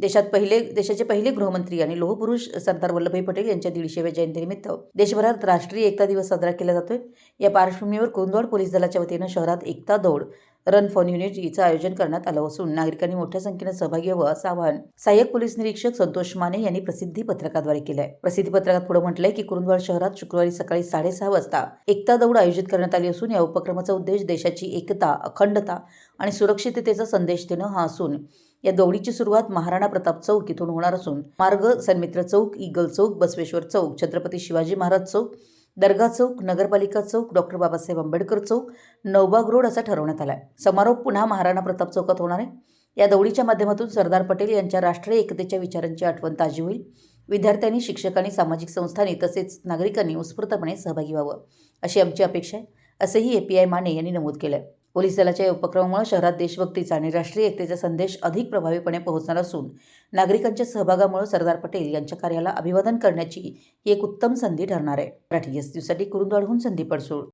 देशात पहिले देशाचे पहिले गृहमंत्री आणि लोहपुरुष सरदार वल्लभभाई पटेल यांच्या दीडशेव्या जयंतीनिमित्त देशभरात राष्ट्रीय एकता दिवस साजरा केला जातोय. या पार्श्वभूमीवर कोंदवाड पोलीस दलाच्या वतीनं शहरात एकता दौड रन फॉर युनिटीचं आयोजन करण्यात आलं असून नागरिकांनी मोठ्या संख्येनं सहभागी व्हावं असं आवाहन सहाय्यक पोलीस निरीक्षक संतोष माने यांनी प्रसिद्धी पत्रकाद्वारे केलं आहे प्रसिद्धी पत्रकात पुढे म्हटलंय की कुरुंदवाड शहरात शुक्रवारी सकाळी साडेसहा वाजता एकता दौड आयोजित करण्यात आली असून या उपक्रमाचा उद्देश देशाची एकता अखंडता आणि सुरक्षिततेचा संदेश देणं हा असून या दौडीची सुरुवात महाराणा प्रताप चौक इथून होणार असून मार्ग सन्मित्र चौक इगल चौक बसवेश्वर चौक छत्रपती शिवाजी महाराज चौक दर्गा चौक नगरपालिका चौक डॉक्टर बाबासाहेब आंबेडकर चौक नवबाग रोड असा ठरवण्यात आला आहे समारोप पुन्हा महाराणा प्रताप चौकात होणार आहे. या दौडीच्या माध्यमातून सरदार पटेल यांच्या राष्ट्रीय एकतेच्या विचारांची आठवण ताजी होईल. विद्यार्थ्यांनी शिक्षकांनी सामाजिक संस्थांनी तसेच नागरिकांनी उत्स्फूर्तपणे सहभागी व्हावं अशी आमची अपेक्षा आहे. असंही ए पी आय माने यांनी नमूद केलं आहे पोलीस दलाच्या या उपक्रमामुळे शहरात देशभक्तीचा आणि राष्ट्रीय एकतेचा संदेश अधिक प्रभावीपणे पोहोचणार असून नागरिकांच्या सहभागामुळे सरदार पटेल यांच्या कार्याला अभिवादन करण्याची ही एक उत्तम संधी ठरणार आहे. मराठी एससाठी कुरुंदवाडहून संधी पडसूळ